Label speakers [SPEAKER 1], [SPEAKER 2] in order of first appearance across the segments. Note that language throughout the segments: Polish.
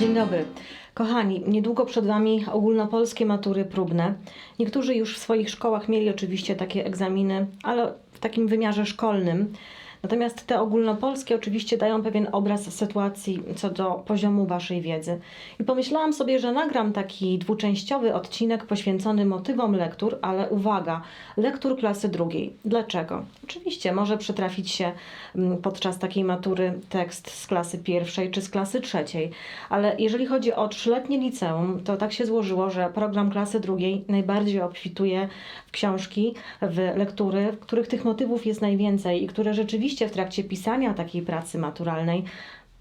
[SPEAKER 1] Dzień dobry. Kochani, niedługo przed Wami ogólnopolskie matury próbne. Niektórzy już w swoich szkołach mieli oczywiście takie egzaminy, ale w takim wymiarze szkolnym. Natomiast te ogólnopolskie oczywiście dają pewien obraz sytuacji co do poziomu Waszej wiedzy. I pomyślałam sobie, że nagram taki dwuczęściowy odcinek poświęcony motywom lektur, ale uwaga, lektur klasy drugiej. Dlaczego? Oczywiście może przytrafić się mm, podczas takiej matury tekst z klasy pierwszej czy z klasy trzeciej, ale jeżeli chodzi o trzyletnie liceum, to tak się złożyło, że program klasy drugiej najbardziej obfituje w książki, w lektury, w których tych motywów jest najwięcej i które rzeczywiście w trakcie pisania takiej pracy maturalnej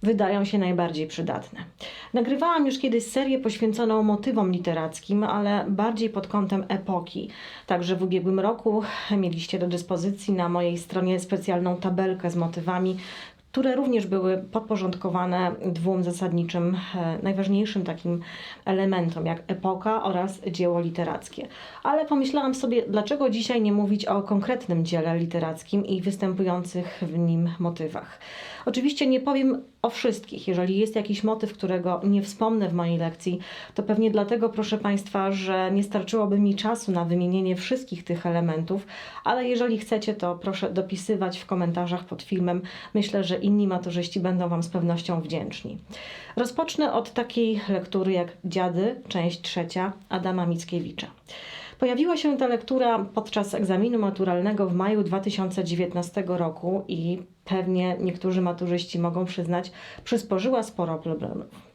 [SPEAKER 1] wydają się najbardziej przydatne. Nagrywałam już kiedyś serię poświęconą motywom literackim, ale bardziej pod kątem epoki. Także w ubiegłym roku mieliście do dyspozycji na mojej stronie specjalną tabelkę z motywami, które również były podporządkowane dwóm zasadniczym, e, najważniejszym takim elementom, jak epoka oraz dzieło literackie. Ale pomyślałam sobie, dlaczego dzisiaj nie mówić o konkretnym dziele literackim i występujących w nim motywach. Oczywiście nie powiem o wszystkich. Jeżeli jest jakiś motyw, którego nie wspomnę w mojej lekcji, to pewnie dlatego, proszę Państwa, że nie starczyłoby mi czasu na wymienienie wszystkich tych elementów, ale jeżeli chcecie, to proszę dopisywać w komentarzach pod filmem. Myślę, że inni maturzyści będą Wam z pewnością wdzięczni. Rozpocznę od takiej lektury jak Dziady, część trzecia Adama Mickiewicza. Pojawiła się ta lektura podczas egzaminu maturalnego w maju 2019 roku i pewnie niektórzy maturzyści mogą przyznać, przysporzyła sporo problemów.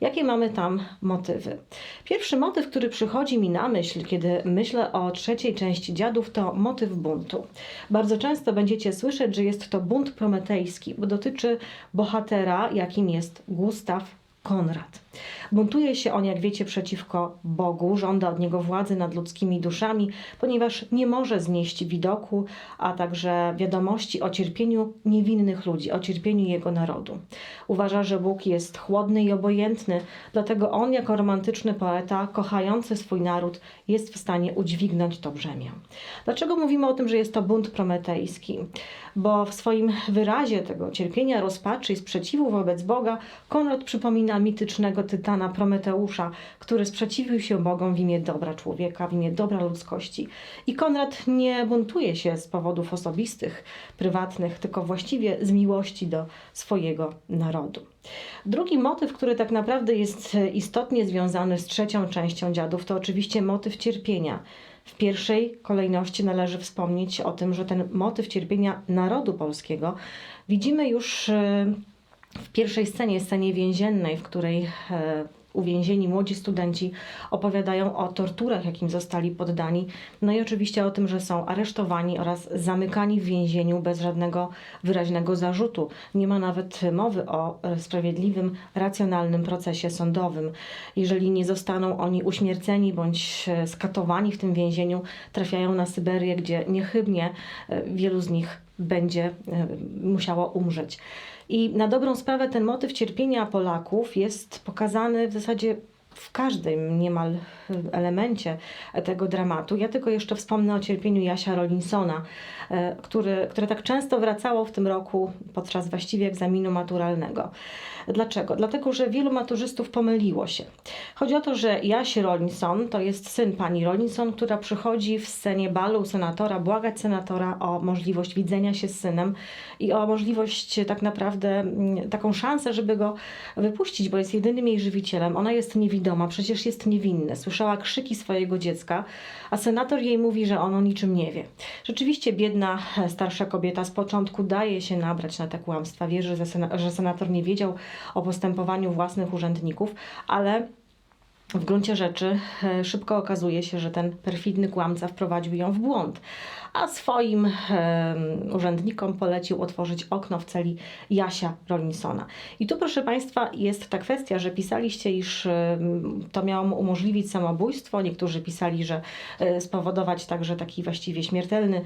[SPEAKER 1] Jakie mamy tam motywy? Pierwszy motyw, który przychodzi mi na myśl, kiedy myślę o trzeciej części dziadów, to motyw buntu. Bardzo często będziecie słyszeć, że jest to bunt prometejski, bo dotyczy bohatera, jakim jest Gustaw Konrad. Buntuje się on, jak wiecie, przeciwko Bogu, żąda od niego władzy nad ludzkimi duszami, ponieważ nie może znieść widoku, a także wiadomości o cierpieniu niewinnych ludzi, o cierpieniu jego narodu. Uważa, że Bóg jest chłodny i obojętny, dlatego on, jako romantyczny poeta, kochający swój naród, jest w stanie udźwignąć to brzemię. Dlaczego mówimy o tym, że jest to bunt prometejski? Bo w swoim wyrazie tego cierpienia, rozpaczy i sprzeciwu wobec Boga, Konrad przypomina mitycznego tytana Prometeusza, który sprzeciwił się Bogom w imię dobra człowieka, w imię dobra ludzkości. I Konrad nie buntuje się z powodów osobistych, prywatnych, tylko właściwie z miłości do swojego narodu. Drugi motyw, który tak naprawdę jest istotnie związany z trzecią częścią dziadów, to oczywiście motyw cierpienia. W pierwszej kolejności należy wspomnieć o tym, że ten motyw cierpienia narodu polskiego widzimy już e, w pierwszej scenie, scenie więziennej, w której e, uwięzieni młodzi studenci opowiadają o torturach, jakim zostali poddani, no i oczywiście o tym, że są aresztowani oraz zamykani w więzieniu bez żadnego wyraźnego zarzutu. Nie ma nawet mowy o e, sprawiedliwym, racjonalnym procesie sądowym. Jeżeli nie zostaną oni uśmierceni bądź e, skatowani w tym więzieniu, trafiają na Syberię, gdzie niechybnie wielu z nich będzie musiało umrzeć. I na dobrą sprawę ten motyw cierpienia Polaków jest pokazany w zasadzie w każdym niemal elemencie tego dramatu. Ja tylko jeszcze wspomnę o cierpieniu Jasia Rollinsona, e, który, które tak często wracało w tym roku podczas właściwie egzaminu maturalnego. Dlaczego? Dlatego, że wielu maturzystów pomyliło się. Chodzi o to, że Jaś Rollinson to jest syn pani Rollinson, która przychodzi w scenie balu senatora błagać senatora o możliwość widzenia się z synem i o możliwość tak naprawdę mm, taką szansę, żeby go wypuścić, bo jest jedynym jej żywicielem. Ona jest niewidoma, przecież jest niewinna. Słyszała krzyki swojego dziecka, a senator jej mówi, że on o niczym nie wie. Rzeczywiście biedna starsza kobieta z początku daje się nabrać na te kłamstwa, wierzy, że senator nie wiedział o postępowaniu własnych urzędników, ale w gruncie rzeczy e, szybko okazuje się, że ten perfidny kłamca wprowadził ją w błąd a swoim urzędnikom polecił otworzyć okno w celi Jasia Rollinsona. I tu, proszę Państwa, jest ta kwestia, że pisaliście, iż to miało mu umożliwić samobójstwo. Niektórzy pisali, że e, spowodować także taki właściwie śmiertelny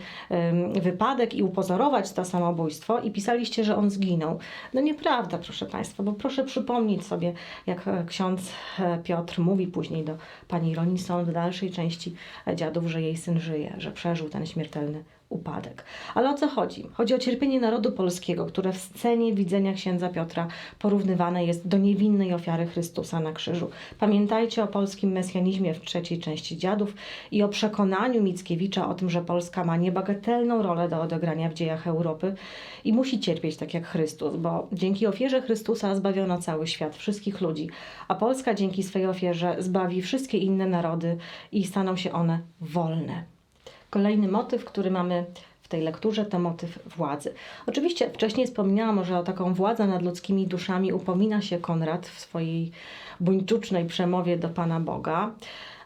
[SPEAKER 1] wypadek i upozorować to samobójstwo, i pisaliście, że on zginął. No nieprawda, proszę Państwa, bo proszę przypomnieć sobie, jak e, ksiądz e, Piotr mówi później do pani Rollinson w dalszej części dziadów, że jej syn żyje, że przeżył ten śmiertelny upadek. Ale o co chodzi? Chodzi o cierpienie narodu polskiego, które w scenie widzenia księdza Piotra porównywane jest do niewinnej ofiary Chrystusa na krzyżu. Pamiętajcie o polskim mesjanizmie w trzeciej części Dziadów i o przekonaniu Mickiewicza o tym, że Polska ma niebagatelną rolę do odegrania w dziejach Europy i musi cierpieć tak jak Chrystus, bo dzięki ofierze Chrystusa zbawiono cały świat, wszystkich ludzi, a Polska dzięki swej ofierze zbawi wszystkie inne narody i staną się one wolne. Kolejny motyw, który mamy w tej lekturze, to motyw władzy. Oczywiście wcześniej wspomniałam, że o taką władzę nad ludzkimi duszami upomina się Konrad w swojej buńczucznej przemowie do Pana Boga.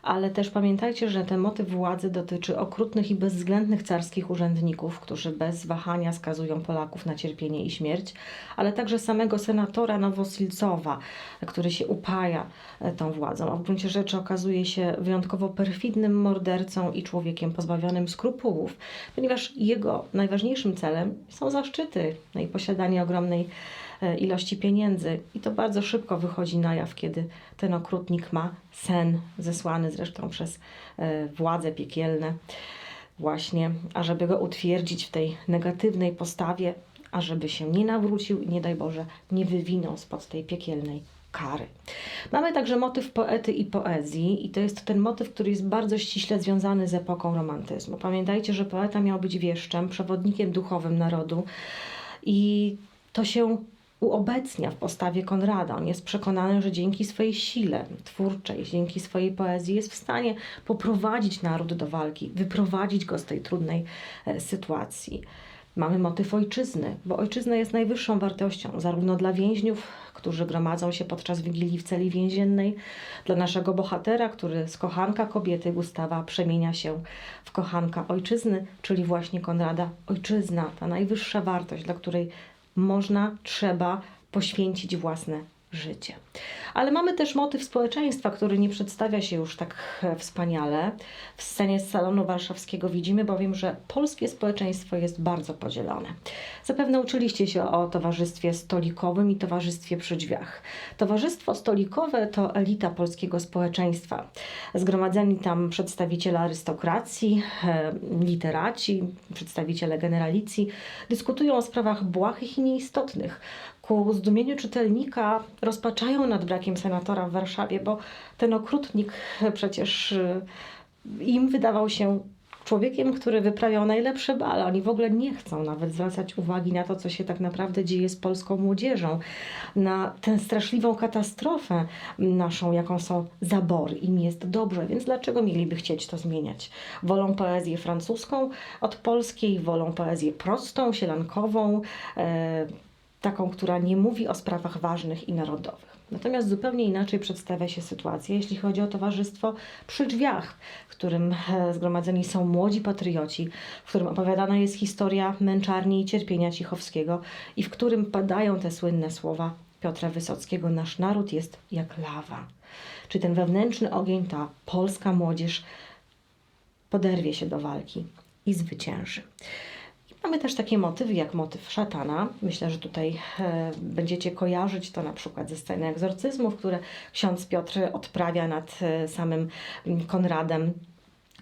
[SPEAKER 1] Ale też pamiętajcie, że ten motyw władzy dotyczy okrutnych i bezwzględnych carskich urzędników, którzy bez wahania skazują Polaków na cierpienie i śmierć, ale także samego senatora Nowosilcowa, który się upaja e, tą władzą, a w gruncie rzeczy okazuje się wyjątkowo perfidnym mordercą i człowiekiem pozbawionym skrupułów, ponieważ jego najważniejszym celem są zaszczyty no i posiadanie ogromnej ilości pieniędzy. I to bardzo szybko wychodzi na jaw, kiedy ten okrutnik ma sen, zesłany zresztą przez e, władze piekielne, właśnie, ażeby go utwierdzić w tej negatywnej postawie, ażeby się nie nawrócił i nie daj Boże, nie wywinął spod tej piekielnej kary. Mamy także motyw poety i poezji, i to jest ten motyw, który jest bardzo ściśle związany z epoką romantyzmu. Pamiętajcie, że poeta miał być wieszczem, przewodnikiem duchowym narodu, i to się uobecnia w postawie Konrada. On jest przekonany, że dzięki swojej sile twórczej, dzięki swojej poezji jest w stanie poprowadzić naród do walki, wyprowadzić go z tej trudnej e, sytuacji. Mamy motyw ojczyzny, bo ojczyzna jest najwyższą wartością, zarówno dla więźniów, którzy gromadzą się podczas wigilii w celi więziennej, dla naszego bohatera, który z kochanka kobiety Gustawa przemienia się w kochanka ojczyzny, czyli właśnie Konrada. Ojczyzna, ta najwyższa wartość, dla której można, trzeba poświęcić własne życie. Ale mamy też motyw społeczeństwa, który nie przedstawia się już tak wspaniale. W scenie z salonu warszawskiego widzimy bowiem, że polskie społeczeństwo jest bardzo podzielone. Zapewne uczyliście się o towarzystwie stolikowym i towarzystwie przy drzwiach. Towarzystwo stolikowe to elita polskiego społeczeństwa. Zgromadzeni tam przedstawiciele arystokracji, e, literaci, przedstawiciele generalicji dyskutują o sprawach błahych i nieistotnych, ku zdumieniu czytelnika rozpaczają nad brakiem senatora w Warszawie, bo ten okrutnik przecież y, im wydawał się człowiekiem, który wyprawiał najlepsze bale. Oni w ogóle nie chcą nawet zwracać uwagi na to, co się tak naprawdę dzieje z polską młodzieżą, na tę straszliwą katastrofę naszą, jaką są zabory. Im jest dobrze, więc dlaczego mieliby chcieć to zmieniać? Wolą poezję francuską od polskiej, wolą poezję prostą, sielankową, e, taką, która nie mówi o sprawach ważnych i narodowych. Natomiast zupełnie inaczej przedstawia się sytuacja, jeśli chodzi o towarzystwo przy drzwiach, w którym e, zgromadzeni są młodzi patrioci, w którym opowiadana jest historia męczarni i cierpienia Cichowskiego i w którym padają te słynne słowa Piotra Wysockiego: Nasz naród jest jak lawa. Czy ten wewnętrzny ogień, ta polska młodzież poderwie się do walki i zwycięży. Mamy też takie motywy jak motyw szatana. Myślę, że tutaj e, będziecie kojarzyć to na przykład ze sceny egzorcyzmów, które ksiądz Piotr odprawia nad e, samym Konradem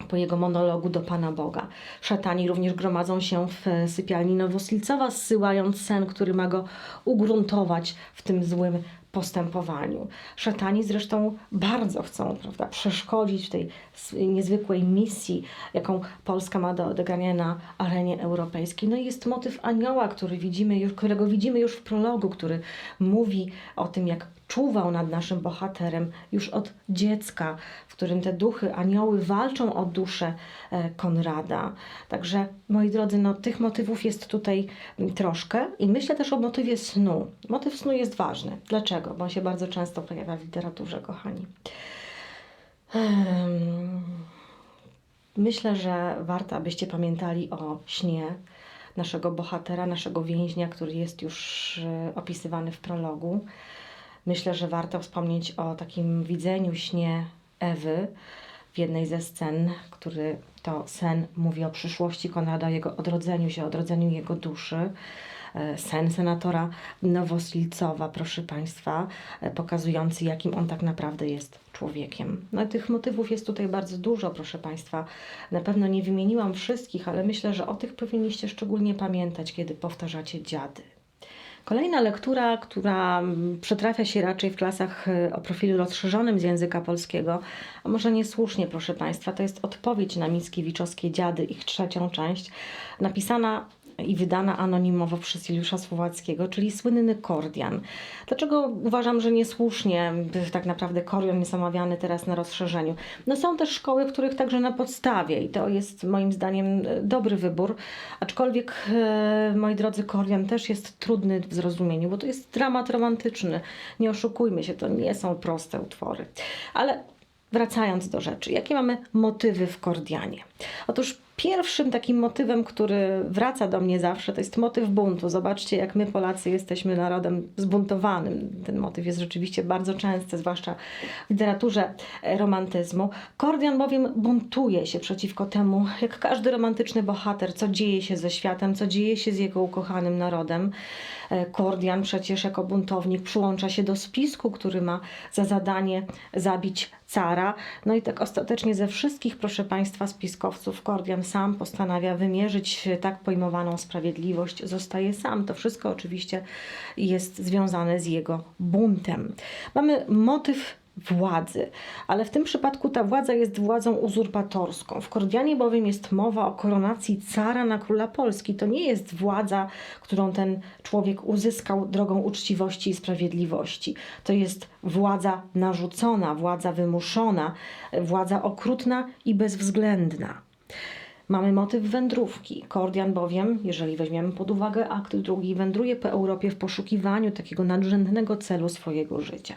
[SPEAKER 1] po jego monologu do Pana Boga. Szatani również gromadzą się w sypialni Nowosilcowa, zsyłając sen, który ma go ugruntować w tym złym postępowaniu. Szatani zresztą bardzo chcą prawda, przeszkodzić w tej niezwykłej misji, jaką Polska ma do odegrania na arenie europejskiej. No i jest motyw anioła, który widzimy już, którego widzimy już w prologu, który mówi o tym, jak czuwał nad naszym bohaterem już od dziecka, w którym te duchy, anioły walczą o duszę e, Konrada. Także, moi drodzy, no, tych motywów jest tutaj troszkę i myślę też o motywie snu. Motyw snu jest ważny. Dlaczego? Bo on się bardzo często pojawia w literaturze, kochani. Myślę, że warto, abyście pamiętali o śnie naszego bohatera, naszego więźnia, który jest już e, opisywany w prologu. Myślę, że warto wspomnieć o takim widzeniu śnie Ewy w jednej ze scen, który to sen mówi o przyszłości Konrada, jego odrodzeniu się, odrodzeniu jego duszy. E, sen senatora Nowosilcowa, proszę Państwa, e, pokazujący, jakim on tak naprawdę jest człowiekiem. No, tych motywów jest tutaj bardzo dużo, proszę Państwa. Na pewno nie wymieniłam wszystkich, ale myślę, że o tych powinniście szczególnie pamiętać, kiedy powtarzacie dziady. Kolejna lektura, która przytrafia się raczej w klasach y, o profilu rozszerzonym z języka polskiego, a może niesłusznie, proszę Państwa, to jest odpowiedź na Mickiewiczowskie Dziady, ich trzecią część, napisana i wydana anonimowo przez Juliusza Słowackiego, czyli słynny Kordian. Dlaczego uważam, że niesłusznie tak naprawdę Kordian jest omawiany teraz na rozszerzeniu? No są też szkoły, których także na podstawie i to jest moim zdaniem y, dobry wybór, aczkolwiek e, moi drodzy, Kordian też jest trudny w zrozumieniu, bo to jest dramat romantyczny. Nie oszukujmy się, to nie są proste utwory. Ale wracając do rzeczy, jakie mamy motywy w Kordianie? Otóż pierwszym takim motywem, który wraca do mnie zawsze, to jest motyw buntu. Zobaczcie, jak my Polacy jesteśmy narodem zbuntowanym. Ten motyw jest rzeczywiście bardzo częsty, zwłaszcza w literaturze romantyzmu. Kordian bowiem buntuje się przeciwko temu, jak każdy romantyczny bohater, co dzieje się ze światem, co dzieje się z jego ukochanym narodem. E, Kordian przecież jako buntownik przyłącza się do spisku, który ma za zadanie zabić cara. No i tak ostatecznie ze wszystkich, proszę Państwa, spiskowców Kordian sam postanawia wymierzyć tak pojmowaną sprawiedliwość. Zostaje sam. To wszystko oczywiście jest związane z jego buntem. Mamy motyw władzy, ale w tym przypadku ta władza jest władzą uzurpatorską. W Kordianie bowiem jest mowa o koronacji cara na króla Polski. To nie jest władza, którą ten człowiek uzyskał drogą uczciwości i sprawiedliwości. To jest władza narzucona, władza wymuszona, władza okrutna i bezwzględna. Mamy motyw wędrówki. Kordian bowiem, jeżeli weźmiemy pod uwagę akt drugi, wędruje po Europie w poszukiwaniu takiego nadrzędnego celu swojego życia.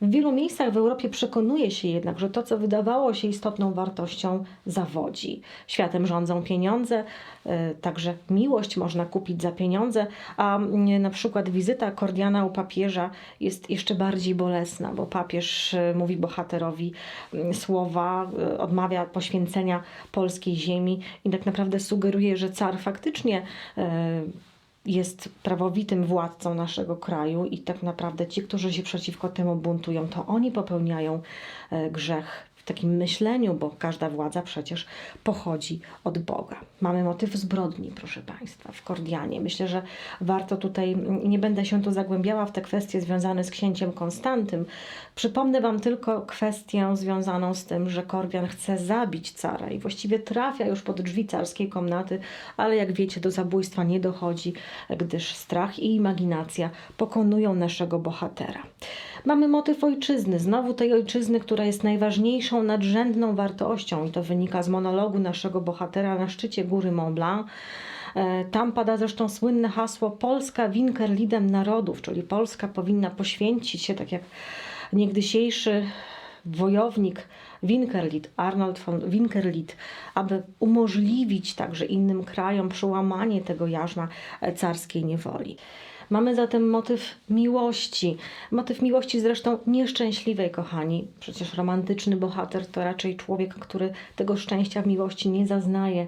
[SPEAKER 1] W wielu miejscach w Europie przekonuje się jednak, że to, co wydawało się istotną wartością, zawodzi. Światem rządzą pieniądze, e, także miłość można kupić za pieniądze, a mm, na przykład wizyta Kordiana u papieża jest jeszcze bardziej bolesna, bo papież e, mówi bohaterowi mm, słowa, e, odmawia poświęcenia polskiej ziemi i tak naprawdę sugeruje, że car faktycznie jest prawowitym władcą naszego kraju i tak naprawdę ci, którzy się przeciwko temu buntują, to oni popełniają e, grzech takim myśleniu, bo każda władza przecież pochodzi od Boga. Mamy motyw zbrodni, proszę Państwa, w Kordianie. Myślę, że warto tutaj, nie będę się tu zagłębiała w te kwestie związane z księciem Konstantym. Przypomnę Wam tylko kwestię związaną z tym, że Kordian chce zabić cara i właściwie trafia już pod drzwi carskiej komnaty, ale jak wiecie, do zabójstwa nie dochodzi, gdyż strach i imaginacja pokonują naszego bohatera. Mamy motyw ojczyzny, znowu tej ojczyzny, która jest najważniejszą, nadrzędną wartością i to wynika z monologu naszego bohatera na szczycie góry Mont Blanc. E, Tam pada zresztą słynne hasło Polska winkerlidem narodów, czyli Polska powinna poświęcić się, tak jak niegdysiejszy wojownik Winkerlid, Arnold von Winkerlid, aby umożliwić także innym krajom przełamanie tego jarzma e, carskiej niewoli. Mamy zatem motyw miłości. Motyw miłości zresztą nieszczęśliwej, kochani. Przecież romantyczny bohater to raczej człowiek, który tego szczęścia w miłości nie zaznaje.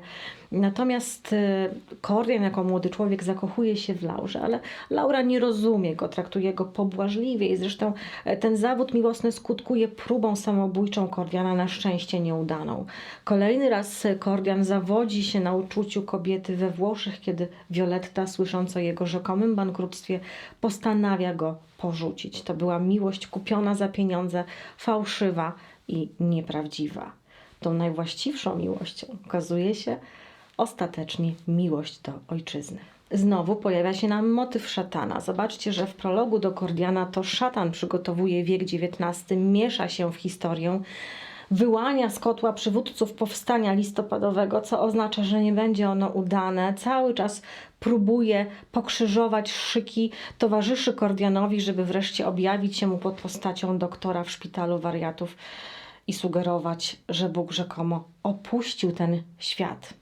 [SPEAKER 1] Natomiast e, Kordian jako młody człowiek zakochuje się w Laurze, ale Laura nie rozumie go, traktuje go pobłażliwie i zresztą e, ten zawód miłosny skutkuje próbą samobójczą Kordiana na szczęście nieudaną. Kolejny raz Kordian zawodzi się na uczuciu kobiety we Włoszech, kiedy Violetta, słysząc o jego rzekomym postanawia go porzucić. To była miłość kupiona za pieniądze, fałszywa i nieprawdziwa. Tą najwłaściwszą miłością okazuje się ostatecznie miłość do ojczyzny. Znowu pojawia się nam motyw szatana. Zobaczcie, że w prologu do Kordiana to szatan przygotowuje wiek XIX, miesza się w historię, wyłania z kotła przywódców powstania listopadowego, co oznacza, że nie będzie ono udane. Cały czas próbuje pokrzyżować szyki towarzyszy Kordianowi, żeby wreszcie objawić się mu pod postacią doktora w szpitalu wariatów i sugerować, że Bóg rzekomo opuścił ten świat.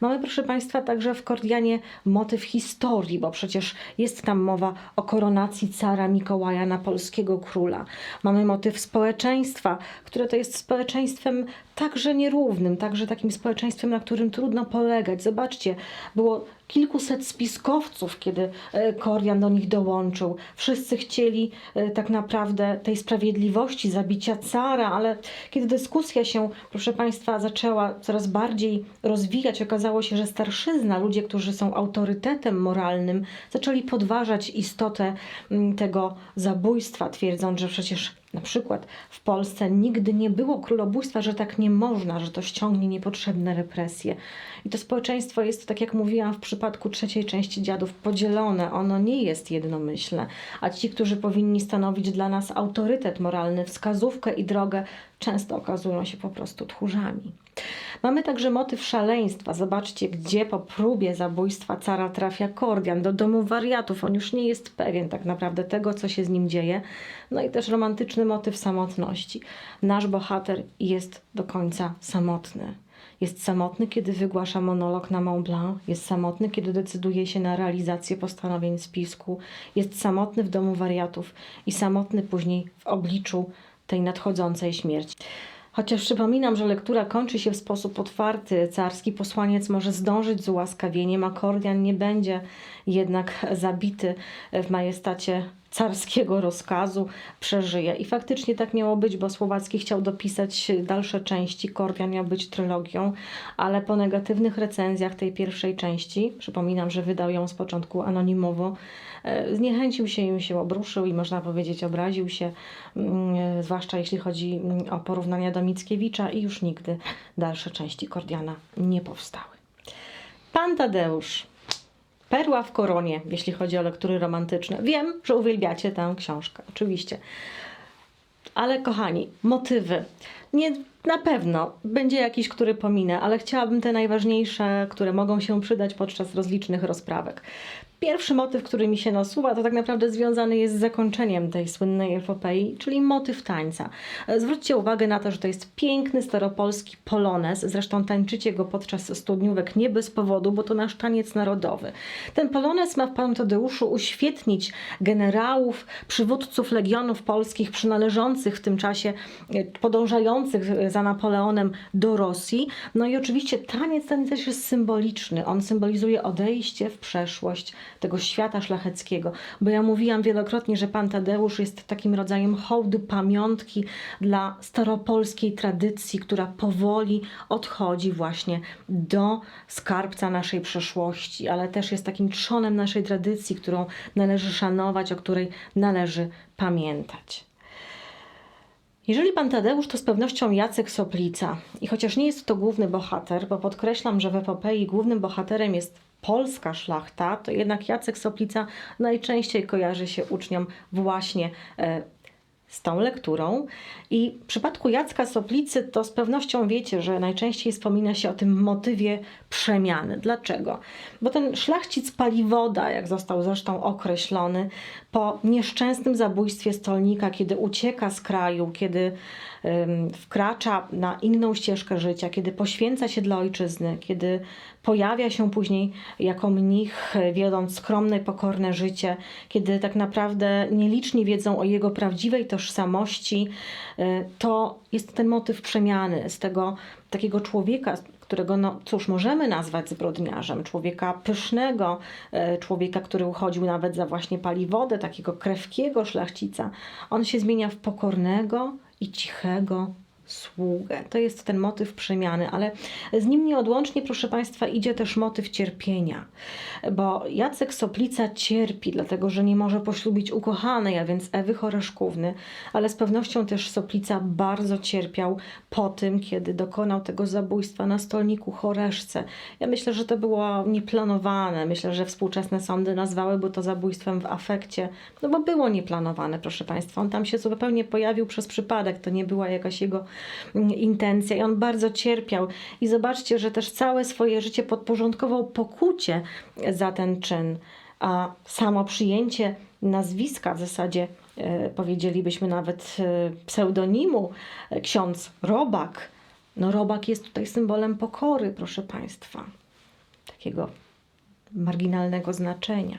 [SPEAKER 1] Mamy, proszę Państwa, także w Kordianie motyw historii, bo przecież jest tam mowa o koronacji cara Mikołaja na polskiego króla. Mamy motyw społeczeństwa, które to jest społeczeństwem także nierównym, także takim społeczeństwem, na którym trudno polegać. Zobaczcie, było kilkuset spiskowców, kiedy e, Korian do nich dołączył. Wszyscy chcieli e, tak naprawdę tej sprawiedliwości, zabicia cara, ale kiedy dyskusja się, proszę Państwa, zaczęła coraz bardziej rozwijać, okazało się, że starszyzna, ludzie, którzy są autorytetem moralnym, zaczęli podważać istotę tego zabójstwa, twierdząc, że przecież na przykład w Polsce nigdy nie było królobójstwa, że tak nie można, że to ściągnie niepotrzebne represje. I to społeczeństwo jest, tak jak mówiłam w przypadku trzeciej części dziadów, podzielone. Ono nie jest jednomyślne. A ci, którzy powinni stanowić dla nas autorytet moralny, wskazówkę i drogę, często okazują się po prostu tchórzami. Mamy także motyw szaleństwa. Zobaczcie, gdzie po próbie zabójstwa cara trafia Kordian do domu wariatów. On już nie jest pewien tak naprawdę tego, co się z nim dzieje. No i też romantyczny motyw samotności. Nasz bohater jest do końca samotny. Jest samotny, kiedy wygłasza monolog na Mont Blanc, jest samotny, kiedy decyduje się na realizację postanowień spisku, jest samotny w domu wariatów i samotny później w obliczu tej nadchodzącej śmierci. Chociaż przypominam, że lektura kończy się w sposób otwarty, carski posłaniec może zdążyć z ułaskawieniem, a Kordian nie będzie jednak zabity w majestacie carskiego rozkazu, przeżyje. I faktycznie tak miało być, bo Słowacki chciał dopisać dalsze części, Kordian miał być trylogią, ale po negatywnych recenzjach tej pierwszej części, przypominam, że wydał ją z początku anonimowo, e, zniechęcił się, im się obruszył i można powiedzieć obraził się, mm, zwłaszcza jeśli chodzi mm, o porównania do Mickiewicza i już nigdy dalsze części Kordiana nie powstały. Pan Tadeusz. Perła w koronie, jeśli chodzi o lektury romantyczne. Wiem, że uwielbiacie tę książkę, oczywiście. Ale kochani, motywy. Nie, na pewno będzie jakiś, który pominę, ale chciałabym te najważniejsze, które mogą się przydać podczas rozlicznych rozprawek. Pierwszy motyw, który mi się nasuwa, to tak naprawdę związany jest z zakończeniem tej słynnej epopei, czyli motyw tańca. Zwróćcie uwagę na to, że to jest piękny staropolski polonez, zresztą tańczycie go podczas studniówek nie bez powodu, bo to nasz taniec narodowy. Ten polonez ma w Panu Tadeuszu uświetnić generałów, przywódców legionów polskich przynależących w tym czasie, e, podążających za Napoleonem do Rosji. No i oczywiście taniec ten też jest symboliczny. On symbolizuje odejście w przeszłość, tego świata szlacheckiego. Bo ja mówiłam wielokrotnie, że pan Tadeusz jest takim rodzajem hołdu, pamiątki dla staropolskiej tradycji, która powoli odchodzi właśnie do skarbca naszej przeszłości, ale też jest takim trzonem naszej tradycji, którą należy szanować, o której należy pamiętać. Jeżeli pan Tadeusz to z pewnością Jacek Soplica i chociaż nie jest to główny bohater, bo podkreślam, że w epopei głównym bohaterem jest polska szlachta, to jednak Jacek Soplica najczęściej kojarzy się uczniom właśnie e, z tą lekturą. I w przypadku Jacka Soplicy to z pewnością wiecie, że najczęściej wspomina się o tym motywie przemiany. Dlaczego? Bo ten szlachcic Paliwoda, jak został zresztą określony, po nieszczęsnym zabójstwie stolnika, kiedy ucieka z kraju, kiedy wkracza na inną ścieżkę życia, kiedy poświęca się dla ojczyzny, kiedy pojawia się później jako mnich, wiodąc skromne, pokorne życie, kiedy tak naprawdę nieliczni wiedzą o jego prawdziwej tożsamości, y, to jest ten motyw przemiany z tego takiego człowieka, którego, no cóż, możemy nazwać zbrodniarzem, człowieka pysznego, y, człowieka, który uchodził nawet za właśnie paliwodę, takiego krewkiego szlachcica. On się zmienia w pokornego i cichego sługę. To jest ten motyw przemiany, ale z nim nieodłącznie, proszę Państwa, idzie też motyw cierpienia, bo Jacek Soplica cierpi, dlatego że nie może poślubić ukochanej, a więc Ewy Choreszkówny, ale z pewnością też Soplica bardzo cierpiał po tym, kiedy dokonał tego zabójstwa na stolniku Choreszce. Ja myślę, że to było nieplanowane. Myślę, że współczesne sądy nazwałyby to zabójstwem w afekcie, no bo było nieplanowane, proszę Państwa. On tam się zupełnie pojawił przez przypadek, to nie była jakaś jego intencja i on bardzo cierpiał. I zobaczcie, że też całe swoje życie podporządkował pokucie za ten czyn, a samo przyjęcie nazwiska w zasadzie e, powiedzielibyśmy nawet e, pseudonimu e, ksiądz Robak. No Robak jest tutaj symbolem pokory, proszę Państwa. Takiego marginalnego znaczenia.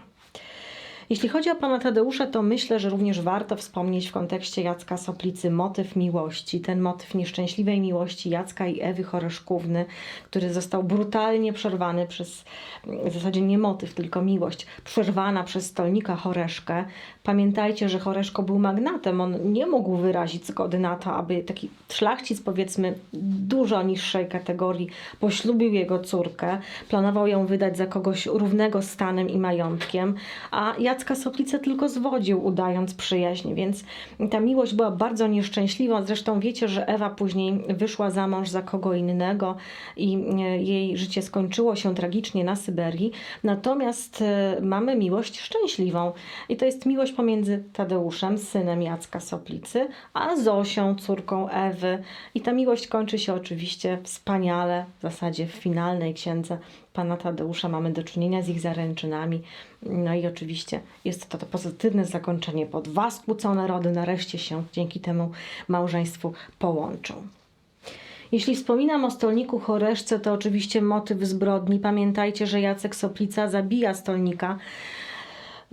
[SPEAKER 1] Jeśli chodzi o pana Tadeusza, to myślę, że również warto wspomnieć w kontekście Jacka Soplicy motyw miłości, ten motyw nieszczęśliwej miłości Jacka i Ewy Choreszkówny, który został brutalnie przerwany przez, w zasadzie nie motyw, tylko miłość, przerwana przez stolnika Choreszkę. Pamiętajcie, że Choreszko był magnatem, on nie mógł wyrazić zgody na to, aby taki szlachcic, powiedzmy, dużo niższej kategorii poślubił jego córkę, planował ją wydać za kogoś równego stanem i majątkiem, a Jacka Soplicę tylko zwodził, udając przyjaźń, więc ta miłość była bardzo nieszczęśliwa. Zresztą wiecie, że Ewa później wyszła za mąż za kogo innego i e, jej życie skończyło się tragicznie na Syberii. Natomiast e, mamy miłość szczęśliwą i to jest miłość pomiędzy Tadeuszem, synem Jacka Soplicy, a Zosią, córką Ewy. I ta miłość kończy się oczywiście wspaniale, w zasadzie w finalnej księdze pana Tadeusza mamy do czynienia z ich zaręczynami. No i oczywiście jest to, to pozytywne zakończenie, bo dwa skłócone rody nareszcie się dzięki temu małżeństwu połączą. Jeśli wspominam o stolniku Choreszce, to oczywiście motyw zbrodni. Pamiętajcie, że Jacek Soplica zabija stolnika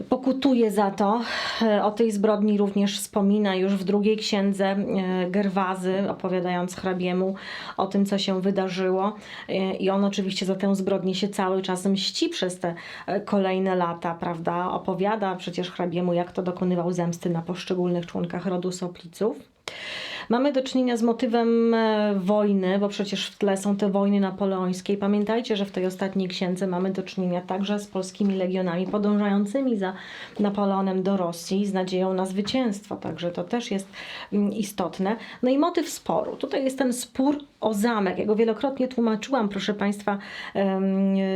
[SPEAKER 1] pokutuje za to. E, O tej zbrodni również wspomina już w drugiej księdze e, Gerwazy, opowiadając hrabiemu o tym, co się wydarzyło. E, I on oczywiście za tę zbrodnię się cały czas mści przez te kolejne lata, prawda? Opowiada przecież hrabiemu, jak to dokonywał zemsty na poszczególnych członkach rodu Sopliców. Mamy do czynienia z motywem e, wojny, bo przecież w tle są te wojny napoleońskie. Pamiętajcie, że w tej ostatniej księdze mamy do czynienia także z polskimi legionami podążającymi za Napoleonem do Rosji z nadzieją na zwycięstwo. Także to też jest mm, istotne. No i motyw sporu. Tutaj jest ten spór o zamek. Ja go wielokrotnie tłumaczyłam, proszę Państwa,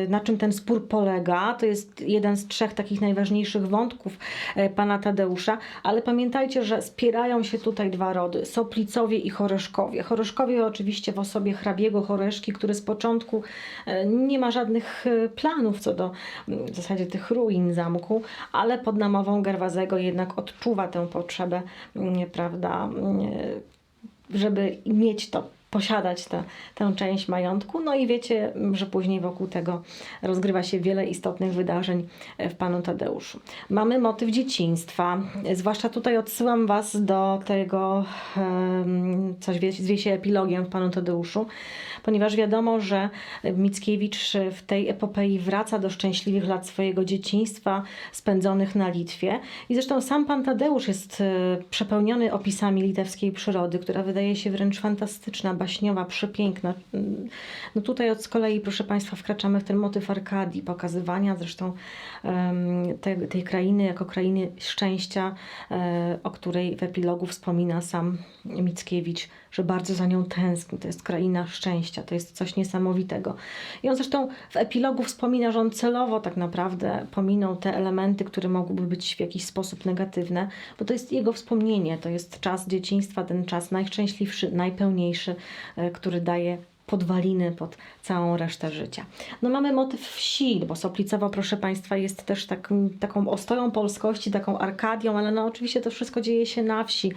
[SPEAKER 1] na czym ten spór polega. To jest jeden z trzech takich najważniejszych wątków e, pana Tadeusza, ale pamiętajcie, że spierają się tutaj dwa rody, Soplicowie i Choreszkowie. Choreszkowie oczywiście w osobie hrabiego Choreszki, który z początku e, nie ma żadnych e, planów co do w zasadzie tych ruin zamku, ale pod namową Gerwazego jednak odczuwa tę potrzebę, prawda, żeby mieć to, posiadać tę, tę część majątku. No i wiecie, że później wokół tego rozgrywa się wiele istotnych wydarzeń w panu Tadeuszu. Mamy motyw dzieciństwa. Zwłaszcza tutaj odsyłam Was do tego, em, co zwie, zwie się epilogiem w panu Tadeuszu, ponieważ wiadomo, że Mickiewicz w tej epopei wraca do szczęśliwych lat swojego dzieciństwa spędzonych na Litwie. I zresztą sam pan Tadeusz jest e, przepełniony opisami litewskiej przyrody, która wydaje się wręcz fantastyczna, baśniowa, przepiękna. Mm, No tutaj od z kolei, proszę Państwa, wkraczamy w ten motyw Arkadii, pokazywania zresztą te, tej krainy jako krainy szczęścia, e, o której w epilogu wspomina sam Mickiewicz, że bardzo za nią tęskni. To jest kraina szczęścia, to jest coś niesamowitego. I on zresztą w epilogu wspomina, że on celowo tak naprawdę pominął te elementy, które mogłyby być w jakiś sposób negatywne, bo to jest jego wspomnienie, to jest czas dzieciństwa, ten czas najszczęśliwszy, najpełniejszy, e, który daje podwaliny pod całą resztę życia. No mamy motyw wsi, bo Soplicowo, proszę Państwa, jest też taką, taką ostoją polskości, taką Arkadią, ale no oczywiście to wszystko dzieje się na wsi.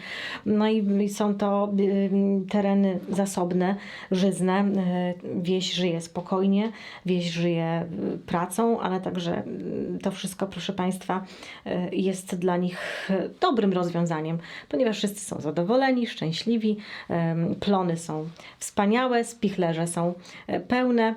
[SPEAKER 1] No i są to y, tereny zasobne, żyzne. Y, Wieś żyje spokojnie, wieś żyje y, pracą, ale także y, to wszystko, proszę Państwa, jest dla nich dobrym rozwiązaniem, ponieważ wszyscy są zadowoleni, szczęśliwi, plony są wspaniałe, spichlerze są e, pełne.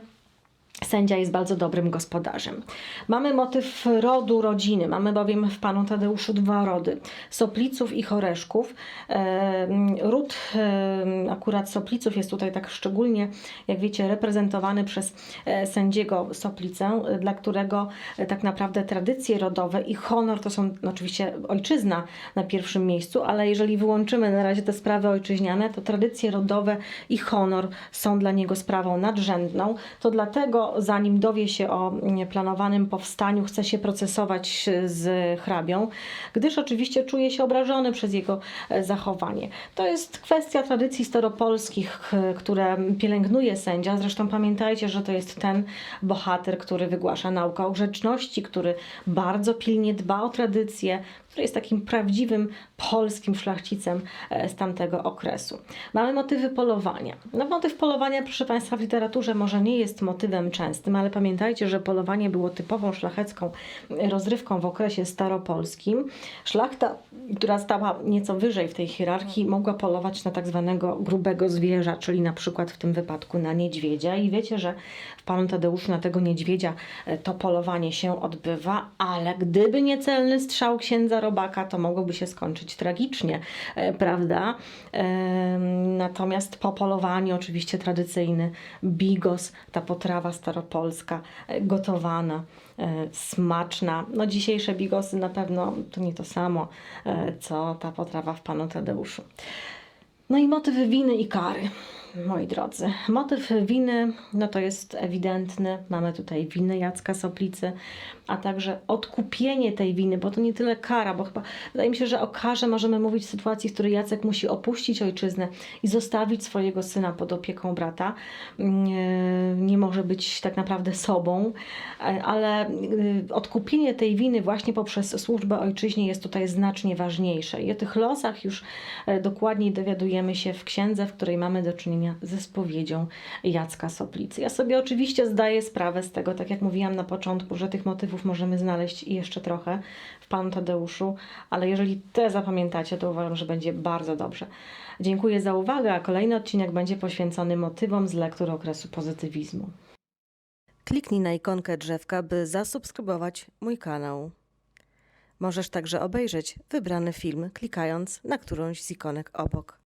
[SPEAKER 1] Sędzia jest bardzo dobrym gospodarzem. Mamy motyw rodu, rodziny. Mamy bowiem w panu Tadeuszu dwa rody: Sopliców i Choreszków. Em, Ród em, akurat Sopliców jest tutaj tak szczególnie, jak wiecie, reprezentowany przez e, sędziego Soplicę, e, dla którego e, tak naprawdę tradycje rodowe i honor to są no, oczywiście ojczyzna na pierwszym miejscu, ale jeżeli wyłączymy na razie te sprawy ojczyźniane, to tradycje rodowe i honor są dla niego sprawą nadrzędną. To dlatego, zanim dowie się o planowanym powstaniu, chce się procesować z hrabią, gdyż oczywiście czuje się obrażony przez jego e, zachowanie. To jest kwestia tradycji staropolskich, które pielęgnuje sędzia. Zresztą pamiętajcie, że to jest ten bohater, który wygłasza naukę o grzeczności, który bardzo pilnie dba o tradycje, który jest takim prawdziwym polskim szlachcicem e, z tamtego okresu. Mamy motywy polowania. No, motyw polowania, proszę Państwa, w literaturze może nie jest motywem częstym, ale pamiętajcie, że polowanie było typową szlachecką rozrywką w okresie staropolskim. Szlachta, która stała nieco wyżej w tej hierarchii, mogła polować na tak zwanego grubego zwierza, czyli na przykład w tym wypadku na niedźwiedzia. I wiecie, że w Panu Tadeuszu na tego niedźwiedzia e, to polowanie się odbywa, ale gdyby nie celny strzał księdza Robaka, to mogłoby się skończyć tragicznie, e, prawda? Em, Natomiast po polowaniu oczywiście tradycyjny bigos, ta potrawa staropolska, e, gotowana, e, smaczna. No dzisiejsze bigosy na pewno to nie to samo, e, co ta potrawa w Panu Tadeuszu. No i motyw winy i kary, moi drodzy. Motyw winy, no to jest ewidentny. Mamy tutaj winę Jacka Soplicy, a także odkupienie tej winy, bo to nie tyle kara, bo chyba wydaje mi się, że o karze możemy mówić w sytuacji, w której Jacek musi opuścić ojczyznę i zostawić swojego syna pod opieką brata. Nie, może być tak naprawdę sobą, ale y, odkupienie tej winy właśnie poprzez służbę ojczyźnie jest tutaj znacznie ważniejsze. I o tych losach już e, dokładniej dowiadujemy się w księdze, w której mamy do czynienia ze spowiedzią Jacka Soplicy. Ja sobie oczywiście zdaję sprawę z tego, tak jak mówiłam na początku, że tych motywów możemy znaleźć jeszcze trochę w Panu Tadeuszu, ale jeżeli te zapamiętacie, to uważam, że będzie bardzo dobrze. Dziękuję za uwagę, a kolejny odcinek będzie poświęcony motywom z lektur okresu pozytywizmu.
[SPEAKER 2] Kliknij na ikonkę drzewka, by zasubskrybować mój kanał. Możesz także obejrzeć wybrany film, klikając na którąś z ikonek obok.